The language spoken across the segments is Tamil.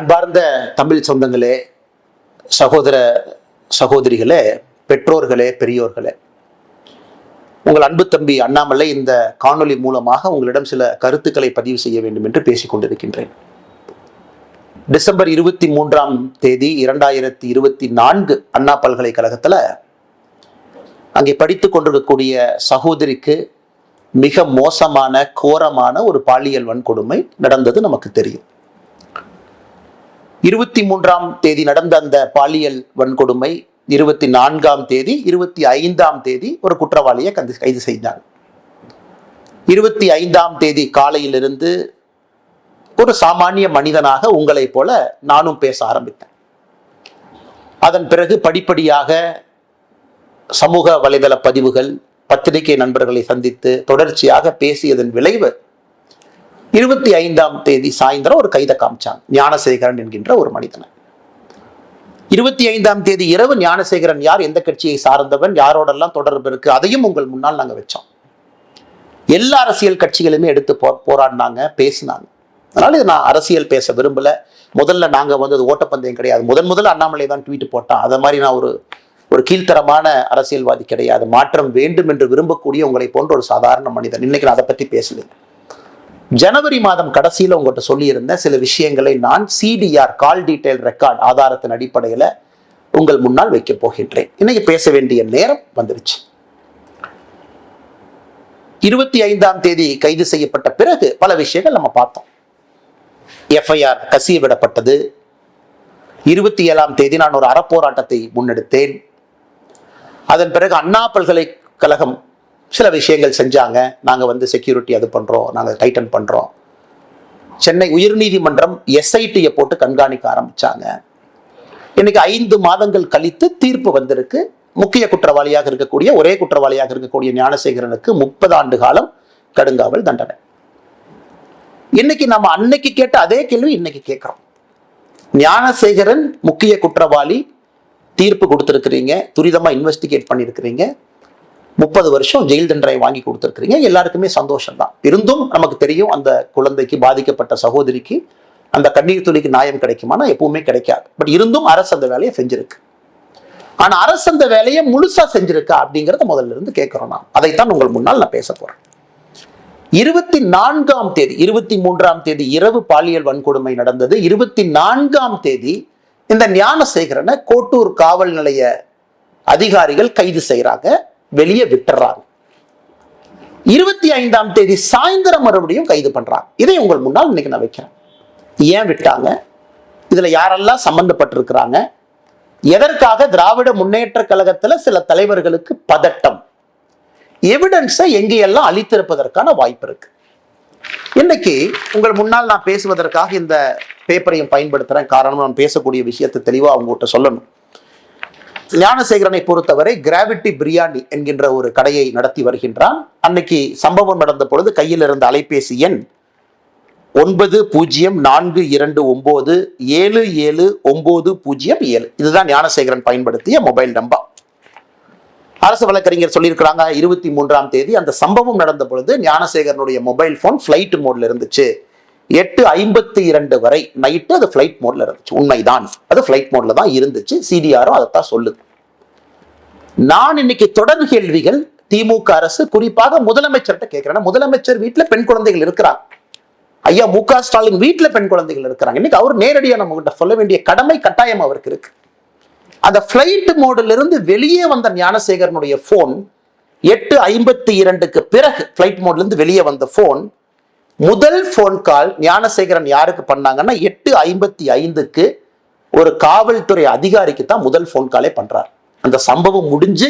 அன்பார்ந்த தமிழ் சொந்தங்களே சகோதர சகோதரிகளே பெற்றோர்களே பெரியோர்களே. உங்கள் அன்பு தம்பி அண்ணாமலை இந்த காணொலி மூலமாக உங்களிடம் சில கருத்துக்களை பதிவு செய்ய வேண்டும் என்று பேசிக் கொண்டிருக்கின்றேன். டிசம்பர் இருபத்தி மூன்றாம் தேதி இரண்டாயிரத்தி இருபத்தி நான்கு அண்ணா பல்கலைக்கழகத்தில் அங்கே படித்துக் கொண்டிருக்கக்கூடிய சகோதரிக்கு மிக மோசமான கோரமான ஒரு பாலியல் வன்கொடுமை நடந்தது நமக்கு தெரியும். இருபத்தி மூன்றாம் தேதி நடந்த அந்த பாலியல் வன்கொடுமை இருபத்தி நான்காம் தேதி இருபத்தி ஐந்தாம் தேதி ஒரு குற்றவாளியை கந்து கைது செய்தார். இருபத்தி ஐந்தாம் தேதி காலையிலிருந்து ஒரு சாமானிய மனிதனாக உங்களைப் போல நானும் பேச ஆரம்பித்தேன். அதன் பிறகு படிப்படியாக சமூக வலைதள பதிவுகள் பத்திரிகை நண்பர்களை சந்தித்து தொடர்ச்சியாக பேசியதன் விளைவு இருபத்தி ஐந்தாம் தேதி சாயந்தரம் ஒரு கைதை காமிச்சாங்க. ஞானசேகரன் என்கின்ற ஒரு மனிதனை. இருபத்தி ஐந்தாம் தேதி இரவு ஞானசேகரன் யார்? எந்த கட்சியை சார்ந்தவன்? யாரோடெல்லாம் தொடர்பு இருக்கு? அதையும் உங்கள் முன்னால் நாங்கள் வச்சோம். எல்லா அரசியல் கட்சிகளுமே எடுத்து போ போராடினாங்க பேசினாங்க. அதனால இது நான் அரசியல் பேச விரும்பல. முதல்ல நாங்கள் வந்து அது ஓட்டப்பந்தயம் கிடையாது. முதன் முதல்ல அண்ணாமலை தான் ட்வீட் போட்டான். அதை மாதிரி நான் ஒரு ஒரு கீழ்த்தரமான அரசியல்வாதி கிடையாது. மாற்றம் வேண்டும் என்று விரும்பக்கூடிய உங்களை போன்ற ஒரு சாதாரண மனிதன். இன்னைக்கு நான் அதை பற்றி பேசலை. ஜனவரி மாதம் கடைசியில் உங்கள்கிட்ட சொல்லியிருந்த சில விஷயங்களை நான் சிடிஆர் கால் டீடைல் ரெக்கார்ட் ஆதாரத்தின் அடிப்படையில் உங்கள் முன்னால் வைக்கப் போகின்றேன். இன்னைக்கு பேச வேண்டிய நேரம் வந்துருச்சு. இருபத்தி ஐந்தாம் தேதி கைது செய்யப்பட்ட பிறகு பல விஷயங்கள் நம்ம பார்த்தோம். எஃப்ஐஆர் கசிய விடப்பட்டது இருபத்தி ஏழாம் தேதி நான் ஒரு அறப்போராட்டத்தை முன்னெடுத்தேன். அதன் பிறகு அண்ணா பல்கலைக்கழகம் சில விஷயங்கள் செஞ்சாங்க. நாங்கள் வந்து செக்யூரிட்டி அது பண்ணுறோம் நாங்கள் டைட்டன் பண்ணுறோம் சென்னை உயர்நீதிமன்றம் எஸ்ஐடியை போட்டு கண்காணிக்க ஆரம்பித்தாங்க இன்னைக்கு ஐந்து மாதங்கள் கழித்து தீர்ப்பு வந்திருக்கு. முக்கிய குற்றவாளியாக இருக்கக்கூடிய ஒரே குற்றவாளியாக இருக்கக்கூடிய ஞானசேகரனுக்கு முப்பது ஆண்டு காலம் கடுங்காவல் தண்டனை. இன்னைக்கு நம்ம அன்னைக்கு கேட்ட அதே கேள்வி இன்னைக்கு கேட்குறோம். ஞானசேகரன் முக்கிய குற்றவாளி தீர்ப்பு கொடுத்துருக்கிறீங்க துரிதமாக இன்வெஸ்டிகேட் பண்ணியிருக்கிறீங்க. முப்பது வருஷம் ஜெயில் தண்டனை வாங்கி கொடுத்துருக்குறீங்க. எல்லாருக்குமே சந்தோஷம் தான் இருந்தும் நமக்கு தெரியும் அந்த குழந்தைக்கு பாதிக்கப்பட்ட சகோதரிக்கு அந்த கண்ணீர் துளிக்கு நியாயம் கிடைக்குமானா எப்பவுமே கிடைக்காது. பட் இருந்தும் அரசு அந்த வேலையை செஞ்சிருக்கு. ஆனா அரசு அந்த வேலையை முழுசா செஞ்சிருக்கா அப்படிங்கறத முதல்ல இருந்து கேட்கிறோம் நான் அதைத்தான் உங்கள் முன்னால் நான் பேச போறேன். இருபத்தி நான்காம் தேதி இருபத்தி மூன்றாம் தேதி இரவு பாலியல் வன்கொடுமை நடந்தது. இருபத்தி நான்காம் தேதி இந்த ஞானசேகரனை கோட்டூர் காவல் நிலைய அதிகாரிகள் கைது செய்கிறாங்க. வெளியே விட்டுறாங்க இருபத்தி ஐந்தாம் தேதி சாயந்தரம் மறுபடியும் கைது பண்றாங்க இதை உங்கள் முன்னால் இன்னைக்கு நான் வைக்கிறேன். ஏன் விட்டாங்க? இதுல யாரெல்லாம் சம்பந்தப்பட்டிருக்கிறாங்க? எதற்காக திராவிட முன்னேற்ற கழகத்துல சில தலைவர்களுக்கு பதட்டம்? எவிடன்ஸை எங்கேயெல்லாம் அளித்திருப்பதற்கான வாய்ப்பு இருக்கு. இன்னைக்கு உங்கள் முன்னால் நான் பேசுவதற்காக இந்த பேப்பரையும் பயன்படுத்துறேன். காரணம் நான் பேசக்கூடிய விஷயத்தை தெளிவா அவங்ககிட்ட சொல்லணும். ஞானசேகரனை பொறுத்தவரை கிராவிட்டி பிரியாணி என்கின்ற ஒரு கடையை நடத்தி வருகின்றான். அன்னைக்கு சம்பவம் நடந்த பொழுது கையில் இருந்த அலைபேசி எண் ஒன்பது பூஜ்ஜியம் நான்கு இரண்டு ஒம்பது ஏழு ஏழு ஒம்பது பூஜ்ஜியம் ஏழு. இதுதான் ஞானசேகரன் பயன்படுத்திய மொபைல் நம்பர். அரசு வழக்கறிஞர் சொல்லியிருக்கிறாங்க இருபத்தி மூன்றாம் தேதி அந்த சம்பவம் நடந்த பொழுது ஞானசேகரனுடைய மொபைல் போன் ஃப்ளைட் மோட்ல இருந்துச்சு. எட்டு ஐம்பத்தி இரண்டு வரை நைட்டு அது ஃப்ளைட் மோட்ல இருந்துச்சு. உண்மைதான். அது ஃப்ளைட் மோட்ல தான் இருந்துச்சு. சிடிஆரும் அதைத்தான் சொல்லுது. நான் இன்னைக்கு தொடர் கேள்விகள் திமுக அரசு குறிப்பாக முதலமைச்சர்கிட்ட கேட்கிறேன். முதலமைச்சர் வீட்டில் பெண் குழந்தைகள் இருக்கிறாங்க. ஐயா மு க ஸ்டாலின் வீட்டில் பெண் குழந்தைகள் இருக்கிறாங்க. இன்னைக்கு அவர் நேரடியாக நம்ம கிட்ட சொல்ல வேண்டிய கடமை கட்டாயம் அவருக்கு இருக்கு. அந்த ஃப்ளைட் மோடிலிருந்து வெளியே வந்த ஞானசேகரனுடைய போன் எட்டு ஐம்பத்தி இரண்டுக்கு பிறகு ஃப்ளைட் மோட்லேருந்து வெளியே வந்த ஃபோன் முதல் போன் கால் ஞானசேகரன் யாருக்கு பண்ணாங்கன்னா எட்டு ஐம்பத்தி ஐந்துக்கு ஒரு காவல்துறை அதிகாரிக்கு தான் முதல் போன் காலே பண்றார். அந்த சம்பவம் முடிஞ்சு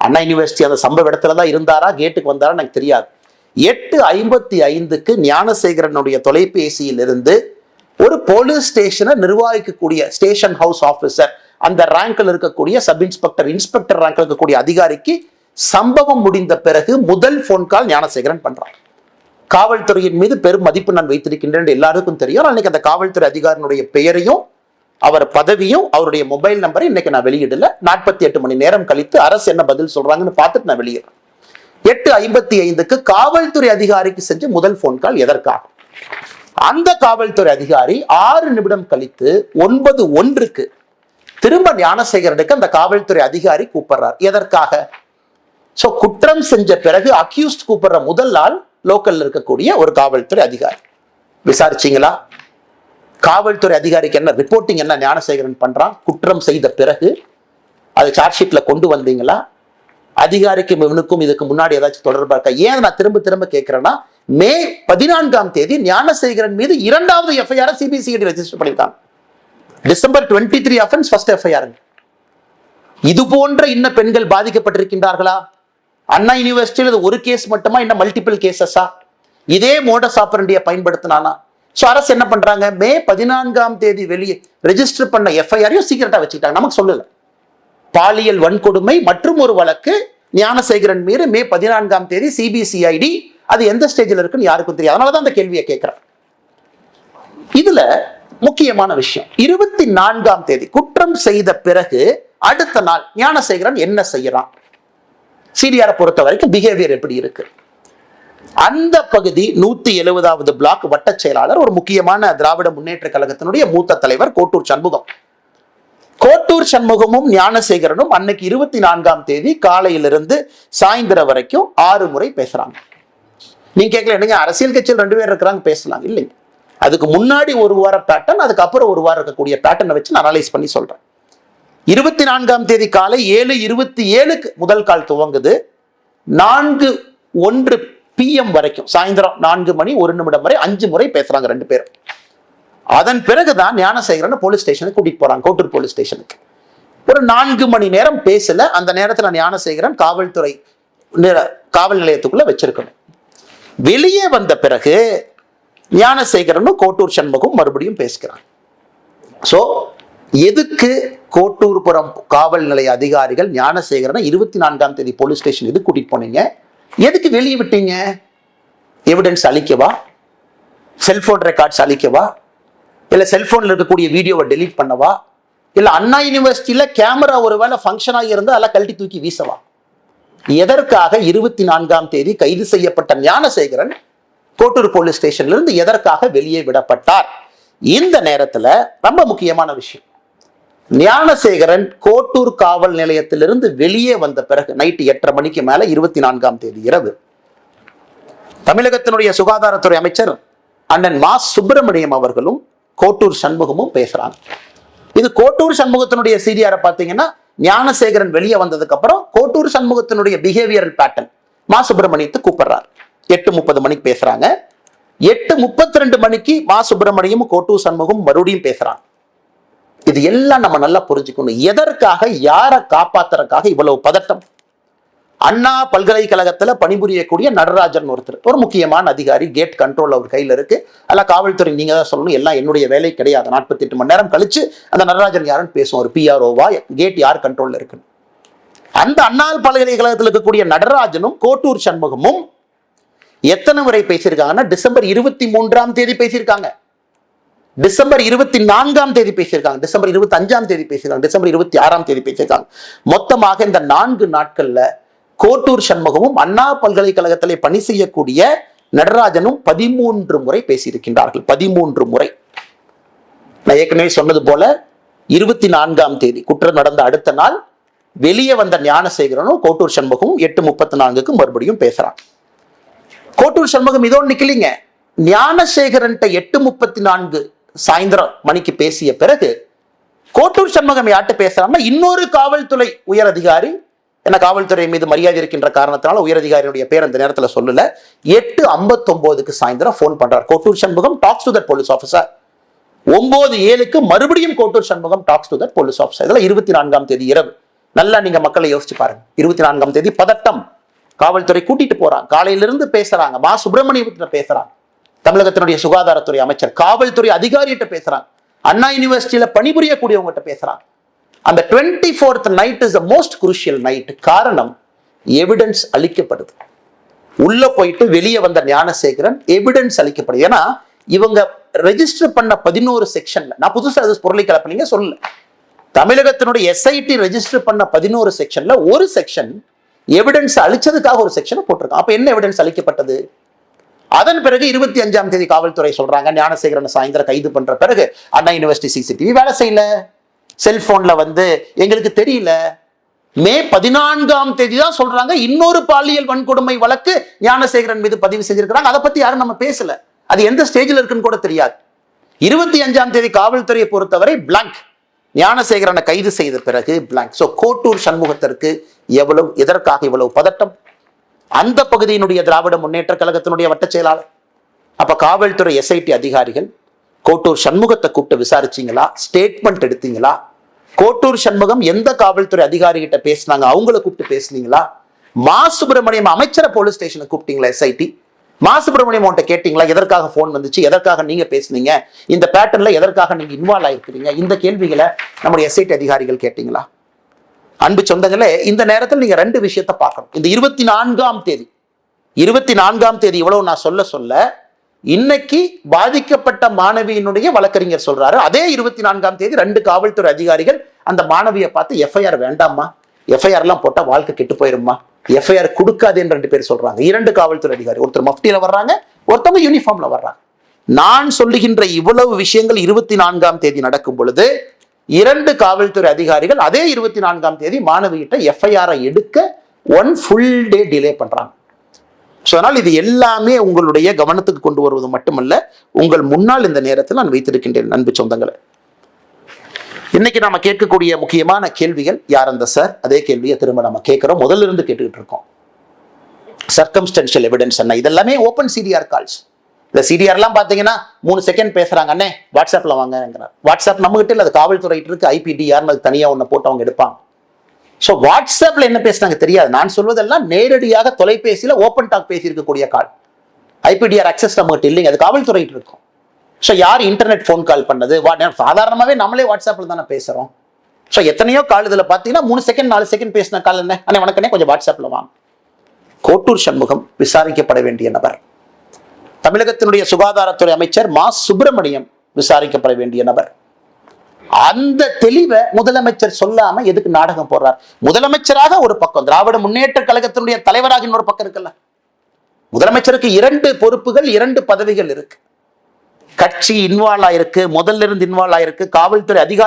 அண்ணா யூனிவர்சிட்டி அந்த சம்பவ இடத்துல தான் இருந்தாரா? கேட்டுக்கு வந்தாரா? எனக்கு தெரியாது. எட்டு ஐம்பத்தி ஐந்துக்கு ஞானசேகரனுடைய தொலைபேசியில் இருந்து ஒரு போலீஸ் ஸ்டேஷனை நிர்வகிக்கக்கூடிய ஸ்டேஷன் ஹவுஸ் ஆஃபீஸர் அந்த ரேங்கில் இருக்கக்கூடிய சப் இன்ஸ்பெக்டர் இன்ஸ்பெக்டர் ரேங்கில் இருக்கக்கூடிய அதிகாரிக்கு சம்பவம் முடிந்த பிறகு முதல் போன் கால் ஞானசேகரன் பண்றான் காவல்துறையின் மீது பெரும் மதிப்பு நான் வைத்திருக்கின்றேன் எல்லாருக்கும் தெரியும். அன்னைக்கு அந்த காவல்துறை அதிகாரினுடைய பெயரையும் அவர் பதவியும் அவருடைய மொபைல் நம்பரை இன்னைக்கு நான் வெளியிடல. நாற்பத்தி எட்டு மணி நேரம் கழித்து அரசு என்ன பதில் சொல்றாங்கன்னு பார்த்துட்டு நான் வெளியிடுறேன் எட்டு ஐம்பத்தி ஐந்துக்கு காவல்துறை அதிகாரிக்கு செஞ்ச முதல் போன் கால் எதற்காக? அந்த காவல்துறை அதிகாரி ஆறு நிமிடம் கழித்து ஒன்பது ஒன்றுக்கு திரும்ப ஞானசேகரனுக்கு அந்த காவல்துறை அதிகாரி கூப்பிடுறார். எதற்காக? சோ குற்றம் செஞ்ச பிறகு அக்யூஸ்ட் கூப்பிடுற முதல் நாள் லோக்கல்ல இருக்கக்கூடிய ஒரு காவல்துறை அதிகாரி. விசாரிச்சீங்களா? காவல்துறை அதிகாரிக்கு என்ன ரிப்போர்ட்டிங் என்ன ஞானசேகரன் பண்றான்? குற்றம் செய்த பிறகு அது சார்ஜ் ஷீட்ல கொண்டு வந்தீங்களா? அதிகாரிக்கும் இவனுக்கும் இதுக்கு முன்னாடி ஏதாச்சும் தொடர்பா இருக்கா? ஏன் நான் திரும்ப திரும்ப கேட்கிறேன்னா மே பதினான்காம் தேதி ஞானசேகரன் மீது இரண்டாவது எஃப்ஐஆர் சிபிசிஐடி ரெஜிஸ்டர் பண்ணியிருக்காங்க December twenty three offence first FIR இது போன்ற இன்ன பெண்கள் பாதிக்கப்பட்டிருக்கின்றார்களா? அண்ணா யூனிவர்சிட்டியில் இது ஒரு கேஸ் மட்டுமா? என்ன மல்டிபிள் கேசஸா இதே மோடஸ் ஆப்பரண்டியை பயன்படுத்தினானா? ஸோ அரசு என்ன பண்றாங்க? மே பதினான்காம் தேதி வெளியே ரெஜிஸ்டர் பண்ண எஃப்ஐஆரையும் சீக்கிரட்டா வச்சுக்கிட்டாங்க. நமக்கு சொல்லலை. பாலியல் வன்கொடுமை மற்றும் ஒரு வழக்கு ஞானசேகரன் மீது மே பதினான்காம் தேதி சிபிசிஐடி அது எந்த ஸ்டேஜில் இருக்குன்னு யாருக்கும் தெரியாது. அதனால தான் அந்த கேள்வியை கேட்குறேன் இதுல முக்கியமான விஷயம். இருபத்தி நான்காம் தேதி குற்றம் செய்த பிறகு அடுத்த நாள் ஞானசேகரன் என்ன செய்யறான்? சிடிஆரை பொறுத்த வரைக்கும் பிஹேவியர் எப்படி இருக்கு? அந்த பகுதி நூத்தி எழுபதாவது பிளாக் வட்ட செயலாளர் ஒரு முக்கியமான திராவிட முன்னேற்ற கழகத்தினுடைய மூத்த தலைவர் கோட்டூர் சண்முகம். கோட்டூர் சண்முகமும் ஞானசேகரனும் அன்னைக்கு இருபத்தி நான்காம் தேதி காலையிலிருந்து சாயந்தரம் வரைக்கும் ஆறு முறை பேசுறாங்க. நீங்க கேட்கல என்னங்க அரசியல் கட்சியில் ரெண்டு பேர் இருக்கிறாங்க பேசலாம் இல்லைங்க. அதுக்கு முன்னாடி ஒரு வார பேட்டர்ன் அதுக்கப்புறம் ஒரு வாரம் இருக்கக்கூடிய பேட்டர்னை வச்சு நான் அனலைஸ் பண்ணி சொல்றேன். இருபத்தி நான்காம் தேதி காலை ஏழு இருபத்தி ஏழுக்கு முதல் கால் துவங்குது. நான்கு ஒன்று பிஎம் வரைக்கும் சாயந்தரம் நான்கு மணி ஒரு நிமிடம் வரை அஞ்சு முறை பேசுறாங்க ரெண்டு பேரும். அதன் பிறகுதான் ஞானசேகரன் போலீஸ் ஸ்டேஷனுக்கு கூட்டிட்டு போறாங்க கோட்டூர் போலீஸ் ஸ்டேஷனுக்கு. ஒரு நான்கு மணி நேரம் பேசல அந்த நேரத்துல ஞானசேகரன் காவல்துறை காவல் நிலையத்துக்குள்ள வச்சிருக்கணும். வெளியே வந்த பிறகு ஞானசேகரனும் கோட்டூர் சண்முகம் மறுபடியும் பேசுகிறான் ஸோ எதுக்கு கோட்டூர்புரம் காவல் நிலைய அதிகாரிகள் ஞானசேகரனை இருபத்தி நான்காம் தேதி போலீஸ் ஸ்டேஷன் எதுக்கு கூட்டிட்டு போனீங்க. எதுக்கு வெளியே விட்டீங்க? எவிடன்ஸ் அழிக்கவா செல்போன் ரெக்கார்ட்ஸ் அழிக்கவா இல்லை செல்போனில் இருக்கக்கூடிய வீடியோவை டெலீட் பண்ணவா? இல்லை அண்ணா யூனிவர்சிட்டியில் கேமரா ஒருவேளை ஃபங்க்ஷன் ஃபங்க்ஷனாக இருந்தா அதெல்லாம் கழட்டி தூக்கி வீசவா? எதற்காக இருபத்தி நான்காம் தேதி கைது செய்யப்பட்ட ஞானசேகரன் கோட்டூர் போலீஸ் ஸ்டேஷன்லேருந்து எதற்காக வெளியே விடப்பட்டார்? இந்த நேரத்தில் ரொம்ப முக்கியமான விஷயம். ஞானசேகரன் கோட்டூர் காவல் நிலையத்திலிருந்து வெளியே வந்த பிறகு நைட்டு எட்டரை மணிக்கு மேல இருபத்தி நான்காம் தேதி இரவு. தமிழகத்தினுடைய சுகாதாரத்துறை அமைச்சர் அண்ணன் மா. சுப்பிரமணியம் அவர்களும் கோட்டூர் சண்முகமும் பேசுறாங்க. இது கோட்டூர் சண்முகத்தினுடைய சீரியாரை பார்த்தீங்கன்னா ஞானசேகரன் வெளியே வந்ததுக்கு அப்புறம் கோட்டூர் சண்முகத்தினுடைய பிஹேவியரல் பேட்டர்ன் மா. சுப்பிரமணியத்தை கூப்பிடுறாரு. எட்டு முப்பது மணிக்கு பேசுறாங்க. எட்டு முப்பத்தி ரெண்டு மணிக்கு மா. சுப்பிரமணியம் கோட்டூர் சண்முகம் மறுபடியும் பேசுறாங்க. இது எல்லாம் நம்ம நல்லா புரிஞ்சுக்கணும். எதற்காக யாரை காப்பாத்துறதுக்காக இவ்வளவு பதட்டம்? அண்ணா பல்கலைக்கழகத்துல பணிபுரியக்கூடிய நடராஜன் ஒருத்தர் ஒரு முக்கியமான அதிகாரி கேட் கண்ட்ரோல் அவர் கையில் இருக்கு. அல்ல காவல்துறை நீங்க தான் சொல்லணும் எல்லாம் என்னுடைய வேலை கிடையாது. நாற்பத்தி எட்டு மணி நேரம் கழிச்சு அந்த நடராஜன் யாருன்னு பேசுவோம் ஒரு பிஆர்ஓவா கேட் யார் கண்ட்ரோல்ல இருக்குன்னு. அந்த அண்ணா பல்கலைக்கழகத்தில் இருக்கக்கூடிய நடராஜனும் கோட்டூர் சண்முகமும் எத்தனை முறை பேசியிருக்காங்கன்னா டிசம்பர் இருபத்தி மூன்றாம் தேதி பேசியிருக்காங்க. டிசம்பர் இருபத்தி நான்காம் தேதி பேசியிருக்காங்க. டிசம்பர் இருபத்தி அஞ்சாம் தேதி பேசியிருக்காங்க. டிசம்பர் இருபத்தி ஆறாம் தேதி பேசியிருக்காங்க. மொத்தமாக இந்த நான்கு நாட்கள்ல கோட்டூர் சண்முகமும் அண்ணா பல்கலைக்கழகத்திலே பணி செய்யக்கூடிய நடராஜனும் பதிமூன்று முறை பேசியிருக்கின்றார்கள். பதிமூன்று முறை. நான் ஏற்கனவே சொன்னது போல இருபத்தி நான்காம் தேதி குற்றம் நடந்த அடுத்த நாள் வெளியே வந்த ஞானசேகரனும் கோட்டூர் சண்முகமும் எட்டு முப்பத்தி நான்குக்கு மறுபடியும் பேசுறான் கோட்டூர் சண்முகம் இதோடு நிக்கலீங்க. ஞானசேகரன்ட்ட எட்டு முப்பத்தி நான்கு சாயந்தரம் மணிக்கு பேசிய பிறகு கோட்டூர் சண்முகம் யார்கிட்ட பேசுறாங்கன்னா இன்னொரு காவல்துறை உயர் அதிகாரி என்ன காவல்துறை மீது மரியாதை இருக்கின்ற காரணத்தினால உயர் அதிகாரியுடைய பேர் அந்த நேரத்தில் சொல்லல. எட்டு ஐம்பத்தொன்பதுக்கு சாயந்தரம் ஃபோன் பண்றார் Kottur Shanmugam talks to that police officer ஒன்பது ஏழுக்கு மறுபடியும் Kottur Shanmugam talks to that police officer இதெல்லாம் இருபத்தி நான்காம் தேதி இரவு. நல்லா நீங்க மக்களை யோசிச்சு பாருங்க. இருபத்தி நான்காம் தேதி பதட்டம். காவல்துறை கூட்டிட்டு போறாங்க. காலையிலிருந்து பேசுறாங்க. மா சுப்பிரமணியத்துல பேசுறாங்க. தமிழகத்தினுடைய சுகாதாரத்துறை அமைச்சர் காவல்துறை அதிகாரிகிட்ட பேசுறாங்க. அண்ணா யூனிவர்சிட்டியில பணிபுரியக்கூடியவங்ககிட்ட பேசுறாங்க. அந்த twenty fourth night is the most crucial night காரணம் எவிடன்ஸ் அளிக்கப்படுது. உள்ள போயிட்டு வெளியே வந்த ஞானசேகரன் எவிடன்ஸ் அளிக்கப்படுது. ஏன்னா இவங்க ரெஜிஸ்டர் பண்ண பதினோரு செக்ஷன்ல நான் புதுசாக அது பொருளை கலப்பினீங்க சொல்லல. தமிழகத்தினுடைய எஸ்ஐடி ரெஜிஸ்டர் பண்ண பதினோரு செக்ஷன்ல ஒரு செக்ஷன் எவிடன்ஸ் அளிச்சதுக்காக ஒரு செக்ஷனை போட்டிருக்கான் அப்ப என்ன எவிடன்ஸ் அளிக்கப்பட்டது? அதன் பிறகு இருபத்தி அஞ்சாம் தேதி காவல்துறை சொல்றாங்க ஞானசேகரன் சாயந்தரம் கைது பண்ற பிறகு அண்ணா யூனிவர்சிட்டி சிசிடிவி வேலை செய்யல. செல்போன்ல வந்து எங்களுக்கு தெரியல. மே பதினான்காம் தேதி தான் சொல்றாங்க இன்னொரு பாலியல் வன்கொடுமை வழக்கு ஞானசேகரன் மீது பதிவு செஞ்சிருக்கிறாங்க. அதை பத்தி யாரும் நம்ம பேசல. அது எந்த ஸ்டேஜில் இருக்குன்னு கூட தெரியாது. இருபத்தி அஞ்சாம் தேதி காவல்துறையை பொறுத்தவரை பிளாங்க் ஞானசேகரனை கைது செய்த பிறகு பிளாங்க் ஸோ கோட்டூர் சண்முகத்திற்கு எவ்வளவு எதற்காக இவ்வளவு பதட்டம்? அந்த பகுதியினுடைய திராவிட முன்னேற்ற கழகத்தினுடைய வட்டச் செயலாளர். அப்ப காவல்துறை எஸ்ஐடி அதிகாரிகள் கோட்டூர் சண்முகத்தை கூப்பிட்டு விசாரிச்சீங்களா? ஸ்டேட்மெண்ட் எடுத்தீங்களா? கோட்டூர் சண்முகம் எந்த காவல்துறை அதிகாரி கிட்ட பேசினாங்க? அவங்கள கூப்பிட்டு பேசுனீங்களா? மா சுப்பிரமணியம் அமைச்சரை போலீஸ் ஸ்டேஷனை கூப்பிட்டீங்களா எஸ்ஐடி மா சுப்பிரமணியம் உன்ட்ட கேட்டீங்களா? எதற்காக ஃபோன் வந்துச்சு? எதற்காக நீங்க பேசுனீங்க? இந்த பேட்டர்ன்ல எதற்காக நீங்க இன்வால்வ் ஆயிருக்கிறீங்க? இந்த கேள்விகளை நம்முடைய எஸ்ஐடி அதிகாரிகள் கேட்டீங்களா? அன்பு சொந்தங்களே இந்த நேரத்தில் நீங்க ரெண்டு விஷயத்தை பார்க்கணும். இந்த இருபத்தி நான்காம் தேதி. இருபத்தி நான்காம் தேதி இவ்வளவு நான் சொல்ல சொல்ல இன்னைக்கு பாதிக்கப்பட்ட மாணவியினுடைய வழக்கறிஞர் சொல்றாரு. அதே இருபத்தி நான்காம் தேதி ரெண்டு காவல்துறை அதிகாரிகள் அந்த மாணவியை பார்த்து எஃப்ஐஆர் வேண்டாமா எஃப்ஐஆர் எல்லாம் போட்டா வாழ்க்கை கெட்டு போயிருமா எஃப்ஐஆர் கொடுக்காதேன்னு ரெண்டு பேர் சொல்றாங்க. இரண்டு காவல்துறை அதிகாரி ஒருத்தர் மஃப்டியில வர்றாங்க ஒருத்தவங்க யூனிஃபார்ம்ல வர்றாங்க. நான் சொல்லுகின்ற இவ்வளவு விஷயங்கள் இருபத்தி நான்காம் தேதி நடக்கும் பொழுது இரண்டு காவல்துறை அதிகாரிகள் அதே இருபத்தி நான்காம் தேதி மாணவிகிட்ட எஃப்ஐஆரை எடுக்க ஒன் ஃபுல் டே டிலே பண்றாங்க. ஸோ அதனால் இது எல்லாமே உங்களுடைய கவனத்துக்கு கொண்டு வருவது மட்டுமல்ல உங்கள் முன்னால் இந்த நேரத்தில் நான் வைத்திருக்கின்றேன் அன்பு சொந்தங்களை. இன்னைக்கு நாம கேட்கக்கூடிய முக்கியமான கேள்விகள் யார் அந்த சார்? அதே கேள்வியை திரும்ப நம்ம கேட்கிறோம். முதல்ல இருந்து கேட்டுக்கிட்டு இருக்கோம். சர்க்கம்ஸ்டன்ஷியல் எவிடன்ஸ் என்ன? இதெல்லாமே ஓப்பன் சிடிஆர் கால்ஸ் இந்த சிடிஆர்லாம் பார்த்தீங்கன்னா மூணு செகண்ட் பேசுறாங்க அண்ணே வாட்ஸ்அப்பில் வாங்கிறார் வாட்ஸ்அப் நம்மகிட்ட இல்லை அது காவல்துறை இருக்கு ஐபிடிஆர்னு அது தனியாக ஒன்று போட்டு அவங்க எடுப்பாங்க. ஸோ வாட்ஸ்அப்பில் என்ன பேசுனாங்க தெரியாது. நான் சொல்வதெல்லாம் நேரடியாக தொலைபேசியில் ஓப்பன் டாக் பேசியிருக்கக்கூடிய கால். ஐபிடிஆர் அக்சஸ் நம்மகிட்ட இல்லைங்க அது காவல்துறை இருக்கும். ஸோ யார் இன்டர்நெட் ஃபோன் கால் பண்ணது? வா சாதாரணமாகவே நம்மளே வாட்ஸ்அப்பில் தானே பேசுகிறோம் ஸோ எத்தனையோ கால் இதில் பார்த்தீங்கன்னா மூணு செகண்ட் நாலு செகண்ட் பேசின கால் என்ன அண்ணே வணக்கண்ணே கொஞ்சம் வாட்ஸ்அப்பில் வாங்க. கோட்டூர் சண்முகம் விசாரிக்கப்பட வேண்டிய நபர். தமிழகத்தினுடைய சுகாதாரத்துறை அமைச்சர் மா. சுப்பிரமணியம் விசாரிக்கப்பட வேண்டிய நபர். அந்த தெளிவை முதலமைச்சர் சொல்லாம எதுக்கு நாடகம் போடுறார்? முதலமைச்சராக ஒரு பக்கம் திராவிட முன்னேற்ற கழகத்தினுடைய தலைவராக இன்னொரு பக்கம் இருக்குல்ல. முதலமைச்சருக்கு இரண்டு பொறுப்புகள் இரண்டு பதவிகள் இருக்கு. கட்சி இன்வால்வ் ஆயிருக்கு முதல்ல இருந்து இன்வால்வ் ஆயிருக்கு காவல்துறை அதிகாரி